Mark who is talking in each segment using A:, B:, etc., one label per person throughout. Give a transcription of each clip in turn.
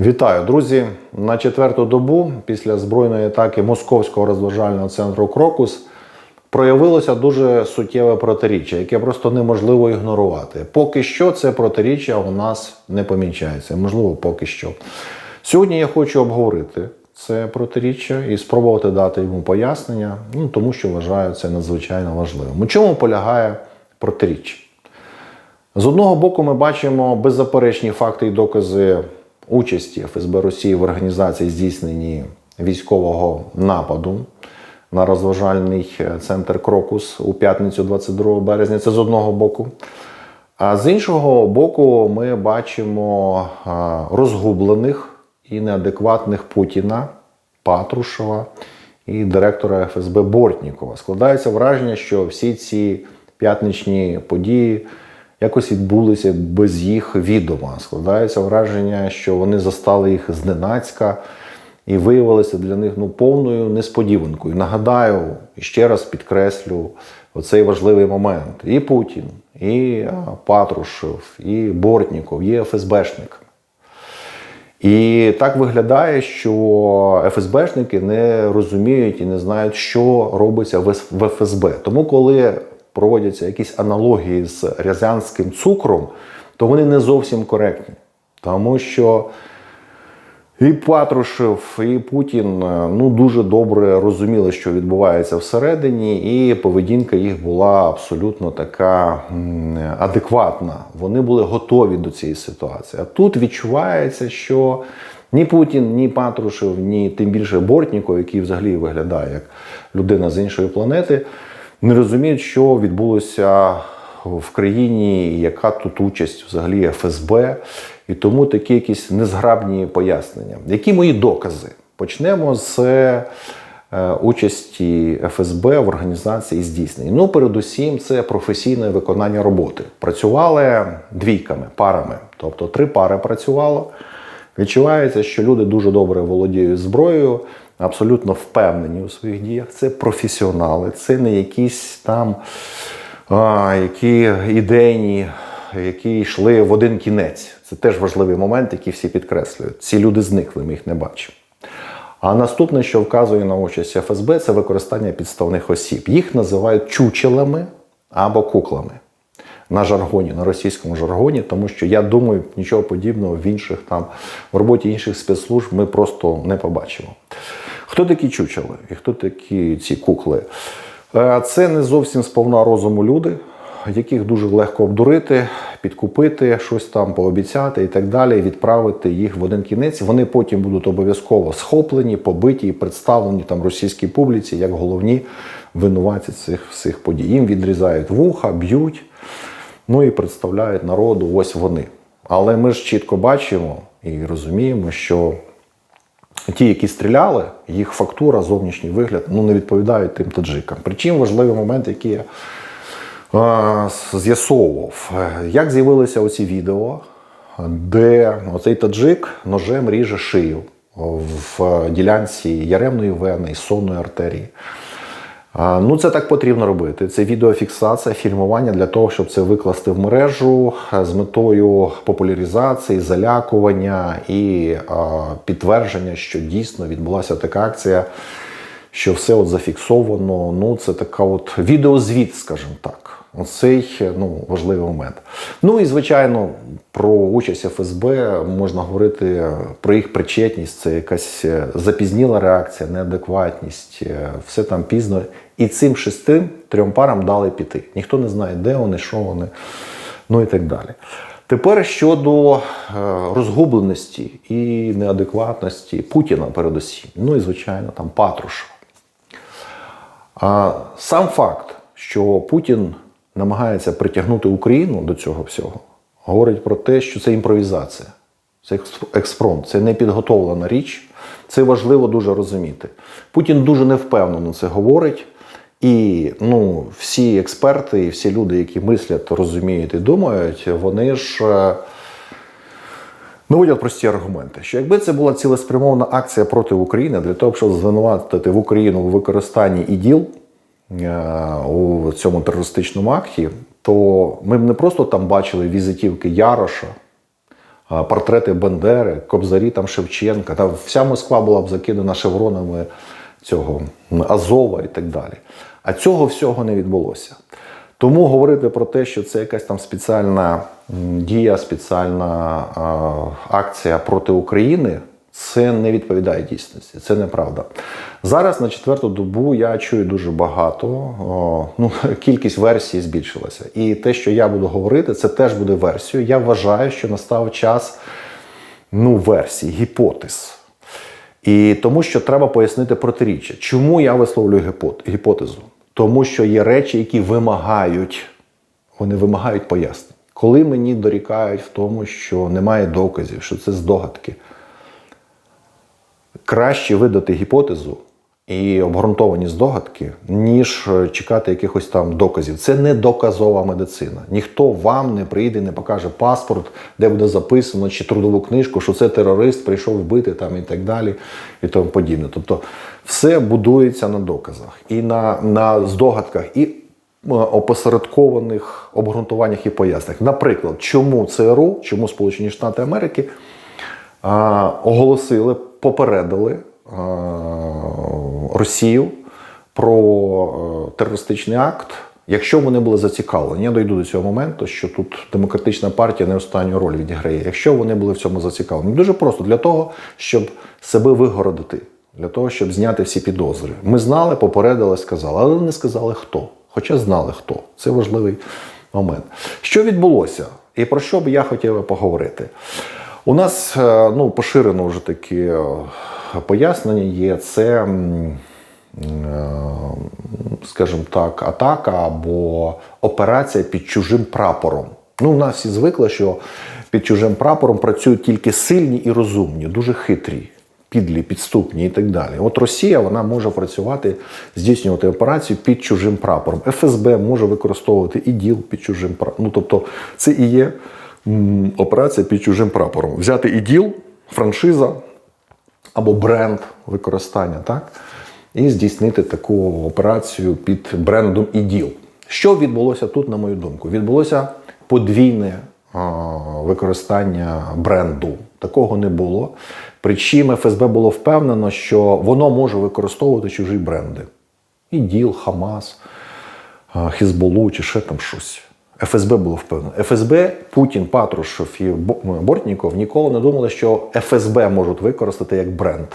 A: Вітаю, друзі! На четверту добу після збройної атаки Московського розважального центру Крокус проявилося дуже суттєве протиріччя, яке просто неможливо ігнорувати. Поки що це протиріччя у нас не помічається. Можливо, поки що. Сьогодні я хочу обговорити це протиріччя і спробувати дати йому пояснення, ну тому що вважаю це надзвичайно важливим. У чому полягає протиріччя? З одного боку, ми бачимо беззаперечні факти і докази участі ФСБ Росії в організації здійсненні військового нападу на розважальний центр Крокус у п'ятницю 22 березня. Це з одного боку. А з іншого боку, ми бачимо розгублених і неадекватних Путіна, Патрушева і директора ФСБ Бортнікова. Складається враження, що всі ці п'ятничні події якось відбулися без їх відома. Складається враження, що вони застали їх зненацька і виявилися для них ну, повною несподіванкою. Нагадаю, ще раз підкреслю оцей важливий момент. І Путін, і Патрушев, і Бортніков є ФСБшниками. І так виглядає, що ФСБшники не розуміють і не знають, що робиться в ФСБ. Тому, коли проводяться якісь аналогії з рязанським цукром, то вони не зовсім коректні. Тому що і Патрушев, і Путін е, ну дуже добре розуміли, що відбувається всередині, і поведінка їх була абсолютно така адекватна. Вони були готові до цієї ситуації. А тут відчувається, що ні Путін, ні Патрушев, ні тим більше Бортніков, який взагалі виглядає як людина з іншої планети, не розуміють, що відбулося в країні, яка тут участь взагалі ФСБ, і тому такі якісь незграбні пояснення. Які мої докази? Почнемо з е, участі ФСБ в організації здійснення. Ну, передусім, це професійне виконання роботи. Працювали двійками, парами, тобто три пари працювало. Відчувається, що люди дуже добре володіють зброєю, абсолютно впевнені у своїх діях. Це професіонали, це не якісь там а, які ідейні, які йшли в один кінець. Це теж важливий момент, який всі підкреслюють. Ці люди зникли, ми їх не бачимо. А наступне, що вказує на участь ФСБ, це використання підставних осіб. Їх називають чучелами або куклами на жаргоні, на російському жаргоні, тому що я думаю, нічого подібного в інших там в роботі інших спецслужб ми просто не побачимо. Хто такі чучели і хто такі ці кукли? Е, Це не зовсім сповна розуму люди, яких дуже легко обдурити, підкупити, щось там пообіцяти і так далі, відправити їх в один кінець. Вони потім будуть обов'язково схоплені, побиті і представлені там російській публіці як головні винуватці цих всіх подій. Їм відрізають вуха, б'ють, ну і представляють народу. Ось вони. Але ми ж чітко бачимо і розуміємо, що ті, які стріляли, їх фактура, зовнішній вигляд ну, не відповідають тим таджикам. Причому важливий момент, який я е, з'ясовував, Е, як з'явилися оці відео, де оцей таджик ножем ріже шию в ділянці яремної вени і сонної артерії. Ну, це так потрібно робити. Це відеофіксація, фільмування для того, щоб це викласти в мережу е, з метою популяризації, залякування і а, підтвердження, що дійсно відбулася така акція, що все от зафіксовано. Ну, це така от відеозвіт, скажімо так. Оцей ну, важливий момент. Ну і звичайно, про участь ФСБ можна говорити про їх причетність. Це якась е, запізніла реакція, неадекватність, е, все там пізно. І цим шестим трьом парам дали піти. Ніхто не знає, де вони, що вони, ну і так далі. Тепер щодо е, розгубленості і неадекватності Путіна передусім, ну і звичайно там Патрушева. А сам факт, що Путін намагається притягнути Україну до цього всього, говорить про те, що це імпровізація, це екс- експромт, це не підготовлена річ. Це важливо дуже розуміти. Путін дуже невпевнено це говорить. І ну, всі експерти, і всі люди, які мислять, розуміють і думають, вони ж е, наводять прості аргументи, що якби це була цілеспрямована акція проти України для того, щоб звинуватити в Україну у використанні іділ е, у цьому терористичному акті, то ми б не просто там бачили візитівки Яроша портрети Бандери, Кобзарі там Шевченка. Там вся Москва була б закидана шевронами цього Азова і так далі. А цього всього не відбулося. Тому говорити про те, що це якась там спеціальна дія, спеціальна акція проти України, це не відповідає дійсності. Це неправда. Зараз на четверту добу я чую дуже багато. О, ну, кількість версій збільшилася. І те, що я буду говорити, це теж буде версією. Я вважаю, що настав час ну, версій, гіпотез. І тому що треба пояснити протиріччя. Чому я висловлюю гіпот- гіпотезу? Тому що є речі, які вимагають, вони вимагають пояснень. Коли мені дорікають в тому, що немає доказів, що це здогадки, краще видати гіпотезу і обґрунтовані здогадки, ніж е, чекати якихось там доказів. Це не доказова медицина. Ніхто вам не прийде, не покаже паспорт, де буде записано, чи трудову книжку, що це терорист прийшов вбити там і так далі, і тому подібне. Тобто, все будується на доказах і на, на здогадках. І е, опосередкованих обґрунтуваннях і поясненнях. Наприклад, чому ЦРУ, чому Сполучені Штати Америки а, оголосили, попередили Росію про е, терористичний акт, якщо вони були зацікавлені. Я дойду до цього моменту, що тут демократична партія не останню роль відіграє. Якщо вони були в цьому зацікавлені, дуже просто для того, щоб себе вигородити, для того, щоб зняти всі підозри. Ми знали, попередили, сказали, але не сказали хто. Хоча знали хто. Це важливий момент. Що відбулося? І про що би я хотів поговорити? У нас е, ну, поширено вже таке е, пояснення є. Це, е, скажімо так, атака або операція під чужим прапором. Ну, у нас всі звикли, що під чужим прапором працюють тільки сильні і розумні, дуже хитрі, підлі, підступні і так далі. От Росія вона може працювати, здійснювати операцію під чужим прапором. ФСБ може використовувати і ДІЛ під чужим прапором. Ну, тобто, це і є операція під чужим прапором. Взяти іділ, франшиза або бренд використання, так? І здійснити таку операцію під брендом іділ. Що відбулося тут, на мою думку? Відбулося подвійне використання бренду. Такого не було. Причому ФСБ було впевнено, що воно може використовувати чужі бренди. ІДІЛ, Хамас, Хізболу чи ще там щось. ФСБ було впевнено. ФСБ, Путін, Патрушев і Бортніков ніколи не думали, що ФСБ можуть використати як бренд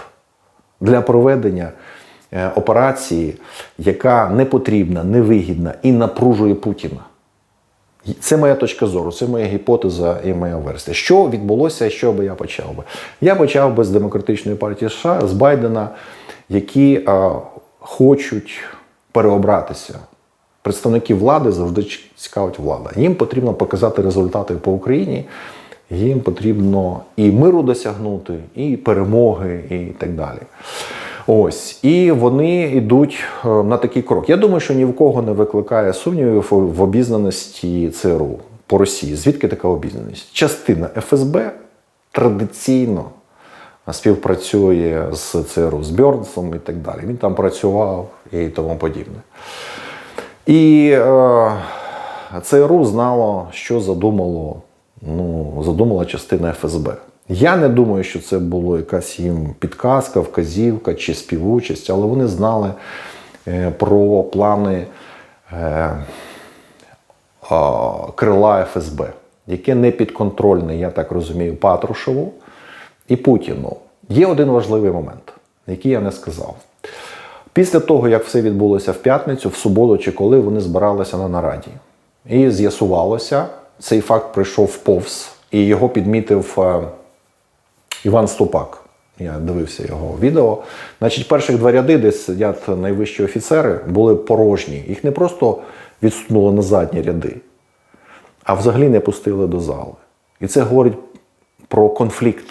A: для проведення е, операції, яка не потрібна, невигідна і напружує Путіна. Це моя точка зору, це моя гіпотеза і моя версія. Що відбулося, що би я почав би? Я почав би з демократичної партії США, з Байдена, які а, хочуть переобратися. Представники влади завжди цікавить влада. Їм потрібно показати результати по Україні, їм потрібно і миру досягнути, і перемоги, і так далі. Ось, і вони йдуть е, на такий крок. Я думаю, що ні в кого не викликає сумнівів в обізнаності ЦРУ по Росії. Звідки така обізнаність? Частина ФСБ традиційно співпрацює з ЦРУ, з Бьорнсом і так далі. Він там працював і тому подібне. І е, ЦРУ знало, що задумало, ну, задумала частина ФСБ. Я не думаю, що це була якась їм підказка, вказівка чи співучасть, але вони знали е, про плани е, а, крила ФСБ, яке не підконтрольне, я так розумію, Патрушеву і Путіну. Є один важливий момент, який я не сказав. Після того, як все відбулося в п'ятницю, в суботу чи коли вони збиралися на нараді. І з'ясувалося, цей факт прийшов повз, і його підмітив е, Іван Ступак. Я дивився його відео. Значить, перших два ряди, де сидять найвищі офіцери, були порожні. Їх не просто відсунули на задні ряди, а взагалі не пустили до зали. І це говорить про конфлікт.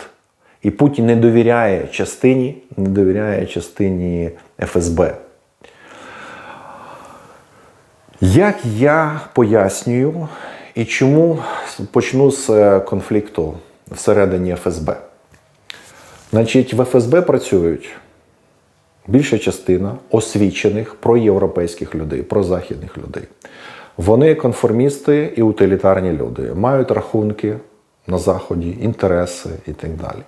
A: І Путін не довіряє частині, не довіряє частині ФСБ. Як я пояснюю і чому почну з е, конфлікту всередині ФСБ? Значить, в ФСБ працюють більша частина освічених проєвропейських людей, прозахідних людей. Вони конформісти і утилітарні люди, мають рахунки на Заході, інтереси і так далі.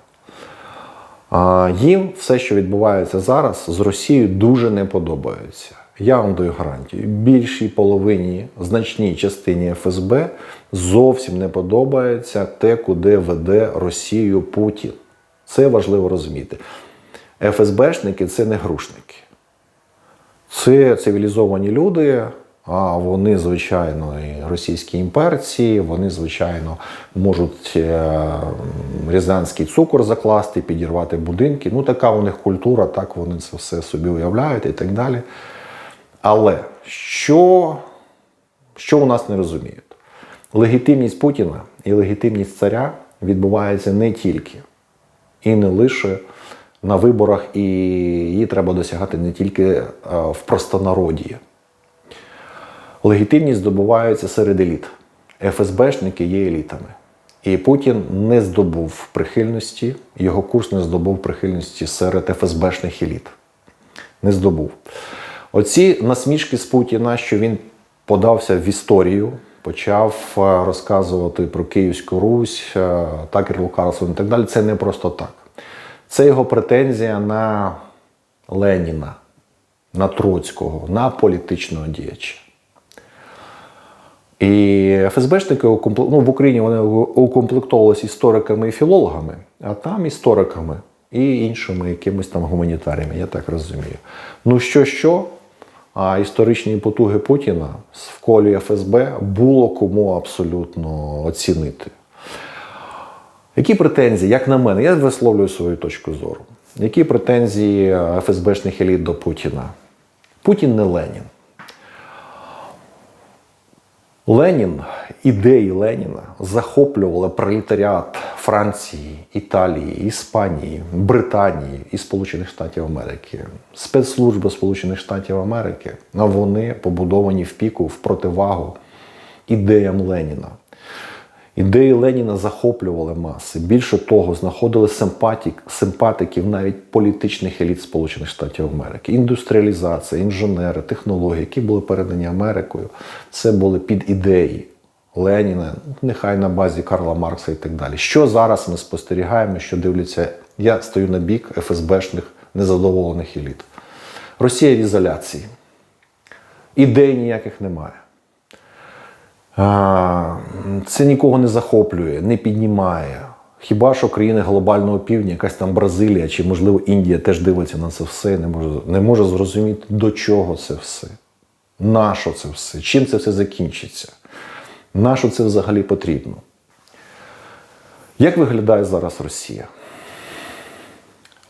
A: Їм все, що відбувається зараз, з Росією дуже не подобається. Я вам даю гарантію. Більшій половині, значній частині ФСБ зовсім не подобається те, куди веде Росію Путін. Це важливо розуміти. ФСБшники це не грушники. Це цивілізовані люди, а вони, звичайно, і російські імперці, вони, звичайно, можуть е, рязанський цукор закласти, підірвати будинки. Ну, така у них культура, так вони це все собі уявляють і так далі. Але що, що у нас не розуміють? Легітимність Путіна і легітимність царя відбувається не тільки і не лише на виборах, і її треба досягати не тільки е, в простонароді. Легітимність здобувається серед еліт. ФСБшники є елітами. І Путін не здобув прихильності, його курс не здобув прихильності серед ФСБшних еліт. Не здобув. Оці насмішки з Путіна, що він подався в історію, почав е, розказувати про Київську Русь, е, Такер Карлсон і так далі. Це не просто так. Це його претензія на Леніна, на Троцького, на політичного діяча. І ФСБшники ну, в Україні вони укомплектовувалися істориками і філологами, а там істориками і іншими якимись там гуманітаріями, я так розумію. Ну що, що, а історичні потуги Путіна в колі ФСБ було кому абсолютно оцінити. Які претензії, як на мене, я висловлюю свою точку зору. Які претензії ФСБшних еліт до Путіна? Путін не Ленін. Ленін, ідеї Леніна захоплювали пролетаріат Франції, Італії, Іспанії, Британії і Сполучених Штатів Америки. Спецслужби Сполучених Штатів Америки вони побудовані в піку в противагу ідеям Леніна. Ідеї Леніна захоплювали маси. Більше того, знаходили симпатік, симпатиків навіть політичних еліт Сполучених Штатів Америки. Індустріалізація, інженери, технології, які були передані Америкою, це були під ідеї Леніна, нехай на базі Карла Маркса і так далі. Що зараз ми спостерігаємо, що дивляться, я стою на бік ФСБшних незадоволених еліт. Росія в ізоляції. Ідей ніяких немає. Це нікого не захоплює, не піднімає. Хіба що країни глобального півдня, якась там Бразилія чи, можливо, Індія теж дивиться на це все і не може, не може зрозуміти, до чого це все, на що це все, чим це все закінчиться, на що це взагалі потрібно. Як виглядає зараз Росія?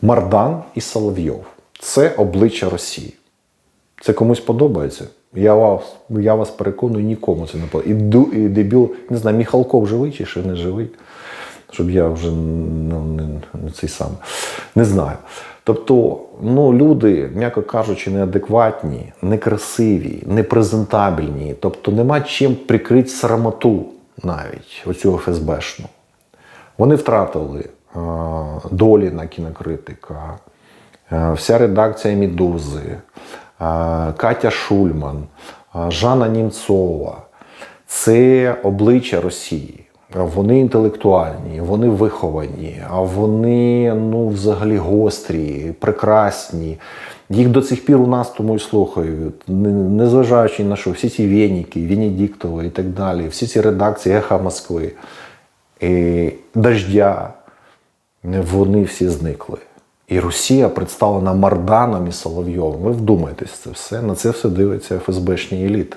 A: Мардан і Соловйов це обличчя Росії. Це комусь подобається. Я вас, я вас переконую, нікому це не подобається. І, дебіл, не знаю, Міхалков живий чи ще не живий, щоб я вже ну, не, не цей сам. Не знаю. Тобто, ну, люди, м'яко кажучи, неадекватні, некрасиві, непрезентабельні. Тобто нема чим прикрити срамоту навіть оцю ФСБшну. Вони втратили е, долі на кінокритика, е, вся редакція Мідузи, Катя Шульман, Жанна Німцова. Це обличчя Росії. Вони інтелектуальні, вони виховані, а вони ну, взагалі гострі, прекрасні. Їх до цих пір у нас тому і слухають, незважаючи на що, всі ці Вєніки, Венедіктови і так далі, всі ці редакції Еха Москви, і Дождя, вони всі зникли. І Росія представлена Марданом і Соловйовим. Ви вдумайтесь це все. На це все дивиться ФСБшні еліти.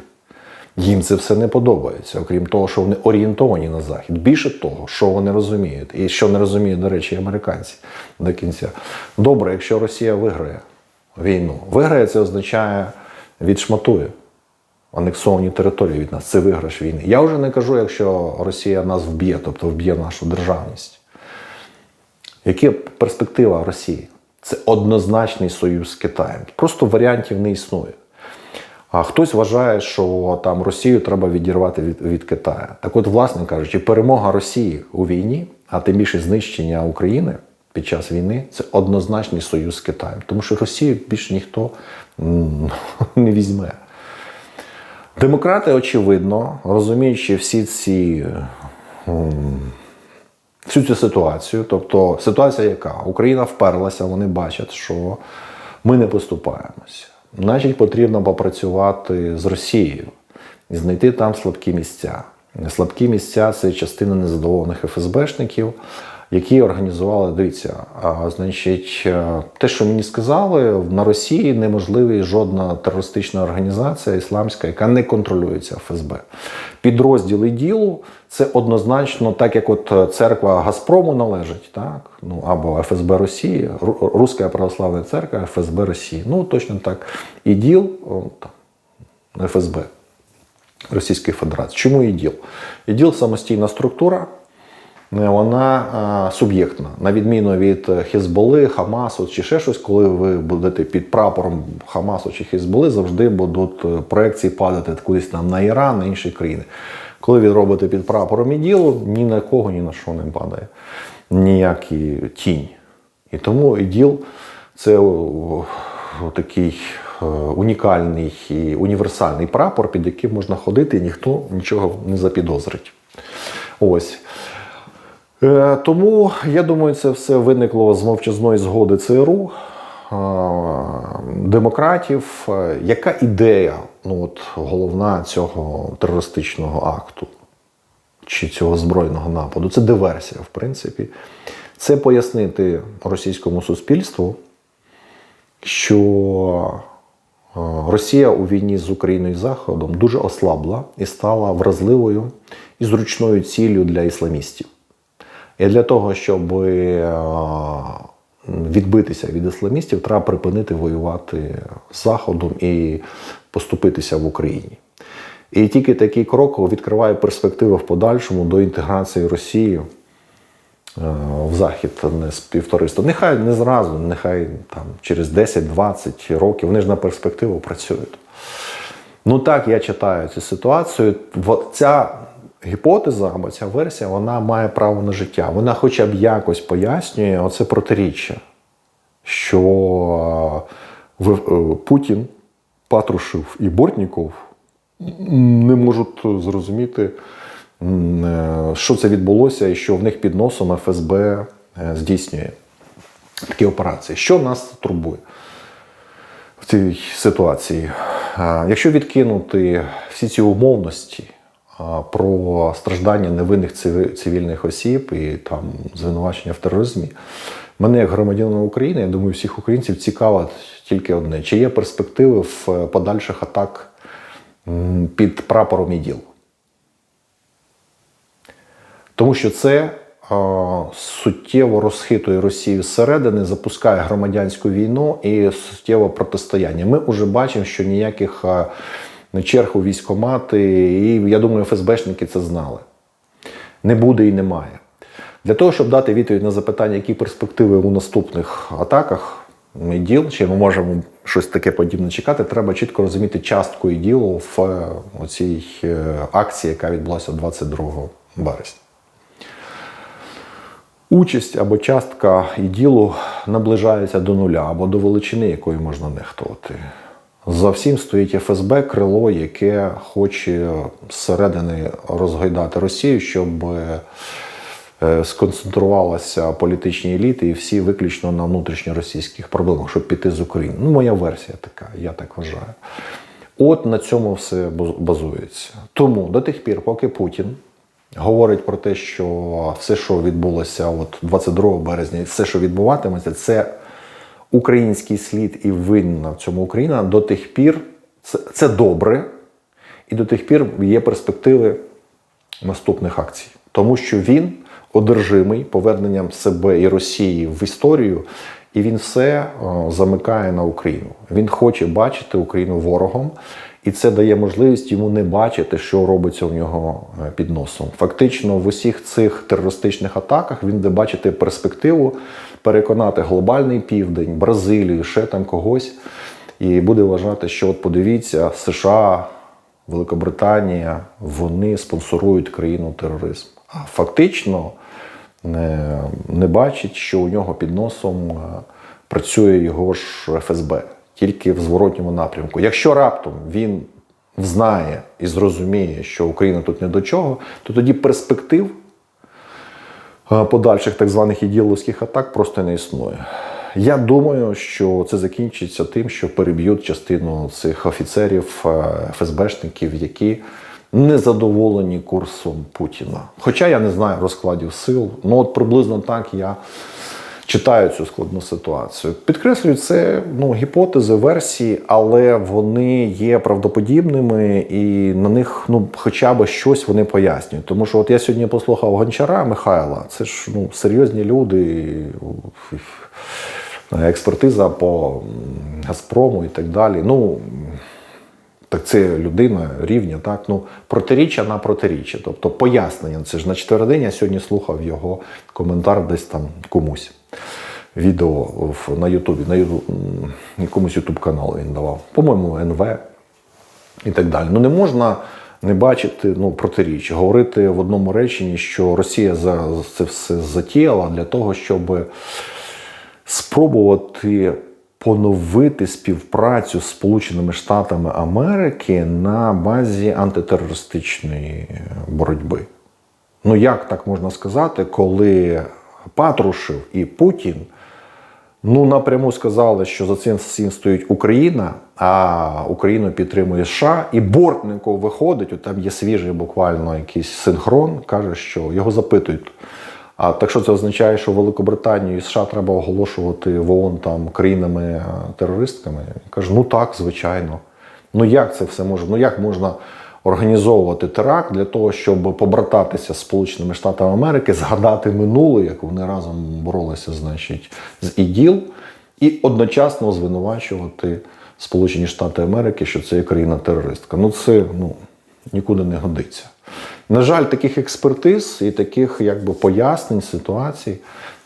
A: Їм це все не подобається, окрім того, що вони орієнтовані на захід. Більше того, що вони розуміють, і що не розуміють, до речі, американці до кінця. Добре, якщо Росія виграє війну, виграє це означає відшматує анексовані території від нас. Це виграш війни. Я вже не кажу, якщо Росія нас вб'є, тобто вб'є нашу державність. Яка перспектива Росії? Це однозначний союз з Китаєм. Просто варіантів не існує. А хтось вважає, що там Росію треба відірвати від, від Китаю. Так от, власне кажучи, перемога Росії у війні, а тим більше знищення України під час війни це однозначний союз з Китаєм. Тому що Росію більше ніхто не візьме. Демократи, очевидно, розуміючи всі ці всю цю ситуацію. Тобто ситуація яка? Україна вперлася, вони бачать, що ми не поступаємося. Значить, потрібно попрацювати з Росією і знайти там слабкі місця. Слабкі місця це частина незадоволених ФСБшників, які організували, дивіться, а, значить, е, те, що мені сказали, на Росії неможлива жодна терористична організація ісламська, яка не контролюється ФСБ. Підрозділи ділу це однозначно, так як от церква Газпрому належить, так ну або ФСБ Росії, Руська православна церква, ФСБ Росії. Ну точно так. І діл ФСБ. Російської Федерації. Чому ІДІЛ? ІДІЛ самостійна структура, е, вона суб'єктна, на відміну від Хезболи, Хамасу чи ще щось, коли ви будете під прапором Хамасу чи Хезболи, завжди будуть е, проекції падати кудись там на Іран, на інші країни. Коли ви робите під прапором ІДІЛу, ні на кого, ні на що не падає. Ніякий тінь. І тому ІДІЛ це такий е, унікальний і універсальний прапор, під яким можна ходити, і ніхто нічого не запідозрить. Ось. Е, Тому я думаю, це все виникло з мовчазної згоди ЦРУ, е, демократів. Е, Яка ідея, ну от головна цього терористичного акту чи цього збройного нападу? Це диверсія, в принципі. Це пояснити російському суспільству, що Росія у війні з Україною і Заходом дуже ослабла і стала вразливою і зручною ціллю для ісламістів. І для того, щоб е, відбитися від ісламістів, треба припинити воювати з Заходом і поступитися в Україні. І тільки такий крок відкриває перспективи в подальшому до інтеграції Росії е, в Захід не співтовариство. Нехай не зразу, нехай там через 10-20 років вони ж на перспективу працюють. Ну так, я читаю цю ситуацію. Ця гіпотеза або ця версія вона має право на життя. Вона хоча б якось пояснює оце протиріччя, що е, е, Путін, Патрушев і Бортніков не можуть зрозуміти, е, що це відбулося і що в них під носом ФСБ здійснює такі операції. Що нас турбує в цій ситуації? Якщо відкинути всі ці умовності про страждання невинних цивільних осіб і там звинувачення в тероризмі, мене як громадянина України, я думаю, всіх українців цікаво тільки одне: чи є перспективи в е, подальших атак під прапором іділ. Тому що це е, суттєво розхитує Росію зсередини, запускає громадянську війну і суттєве протистояння. Ми вже бачимо, що ніяких е, черг у військомати, і я думаю, ФСБшники це знали. Не буде і немає. Для того, щоб дати відповідь на запитання, які перспективи у наступних атаках іділ, чи ми можемо щось таке подібне чекати, треба чітко розуміти частку іділу в е, цій акції, яка відбулася 22 березня. Участь або частка іділу наближається до нуля або до величини, якої можна нехтувати. За всім стоїть ФСБ, крило, яке хоче зсередини розгойдати Росію, щоб е, сконцентрувалася політичні еліти і всі виключно на внутрішньоросійських проблемах, щоб піти з України. Ну, моя версія така, я так вважаю. От на цьому все базується. Тому до тих пір, поки Путін говорить про те, що все, що відбулося от 22 березня, все, що відбуватиметься, це український слід і винна в цьому Україна до тих пір це, це добре, і до тих пір є перспективи наступних акцій, тому що він одержимий поверненням себе і Росії в історію, і він все о, замикає на Україну. Він хоче бачити Україну ворогом, і це дає можливість йому не бачити, що робиться у нього е, під носом. Фактично, в усіх цих терористичних атаках він буде бачити перспективу переконати глобальний південь, Бразилію, ще там когось, і буде вважати, що от подивіться, США. Великобританія, вони спонсорують країну тероризм. А фактично не, не бачить, що у нього під носом е, працює його ж ФСБ, тільки в зворотньому напрямку. Якщо раптом він знає і зрозуміє, що Україна тут не до чого, то тоді перспектив подальших так званих іділовських атак просто не існує. Я думаю, що це закінчиться тим, що переб'ють частину цих офіцерів, е, ФСБшників, які не задоволені курсом Путіна. Хоча я не знаю розкладів сил, ну от приблизно так я читаю цю складну ситуацію. Підкреслюю, це ну, гіпотези, версії, але вони є правдоподібними і на них ну, хоча б щось вони пояснюють. Тому що от я сьогодні послухав Гончара Михайла, це ж ну, серйозні люди, експертиза по Газпрому і так далі. Ну, так це людина рівня, так ну протиріччя на протиріччя. Тобто пояснення. Це ж на четвертині я сьогодні слухав його коментар десь там комусь. Відео на Ютубі, на Ютуб, якомусь Ютуб каналу він давав. По-моєму, НВ і так далі. Ну не можна не бачити ну, протиріччя, говорити в одному реченні, що Росія за це все затіяла для того, щоб спробувати поновити співпрацю з Сполученими Штатами Америки на базі антитерористичної боротьби. Ну як так можна сказати, коли Патрушев і Путін ну напряму сказали, що за цим всім стоїть Україна, а Україну підтримує США, і Бортников виходить, от там є свіжий буквально якийсь синхрон, каже, що його запитують. А так що це означає, що Великобританію і США треба оголошувати в ООН там країнами-терористками? Я кажу, ну так, звичайно. Ну як це все може? Ну як можна організовувати теракт для того, щоб побрататися з Сполученими Штатами Америки, згадати минуле, як вони разом боролися, значить, з ІДІЛ, і одночасно звинувачувати Сполучені Штати Америки, що це є країна-терористка. Ну це ну, нікуди не годиться. На жаль, таких експертиз і таких якби пояснень ситуацій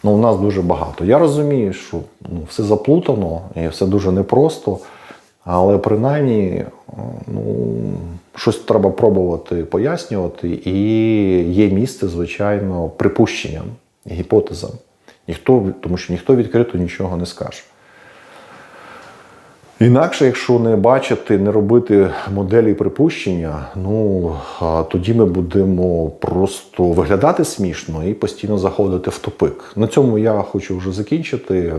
A: ну, у нас дуже багато. Я розумію, що ну, все заплутано і все дуже непросто, але принаймні ну, щось треба пробувати пояснювати, і є місце, звичайно, припущенням, гіпотезам. Ніхто, тому що ніхто відкрито нічого не скаже. Інакше, якщо не бачити, не робити моделі припущення, ну тоді ми будемо просто виглядати смішно і постійно заходити в тупик. На цьому я хочу вже закінчити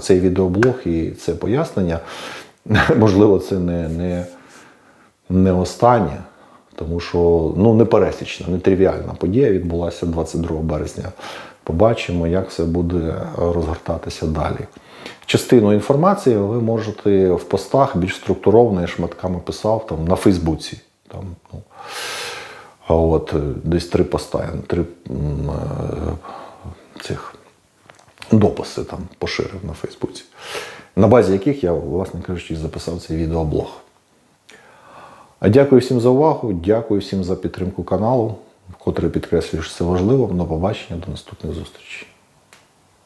A: цей відеоблог і це пояснення. Можливо, це не, не, не останнє, тому що ну, непересічна, нетривіальна подія відбулася 22 березня. Побачимо, як це буде розгортатися далі. Частину інформації ви можете в постах більш структуровано, я шматками писав там, на Фейсбуці. Там, ну, от е, десь три поста, три е, цих дописи там поширив на Фейсбуці, на базі яких я, власне кажучи, записав цей відеоблог. А дякую всім за увагу, дякую всім за підтримку каналу, вкотре підкреслюю, що це важливо. До побачення, до наступних зустрічей.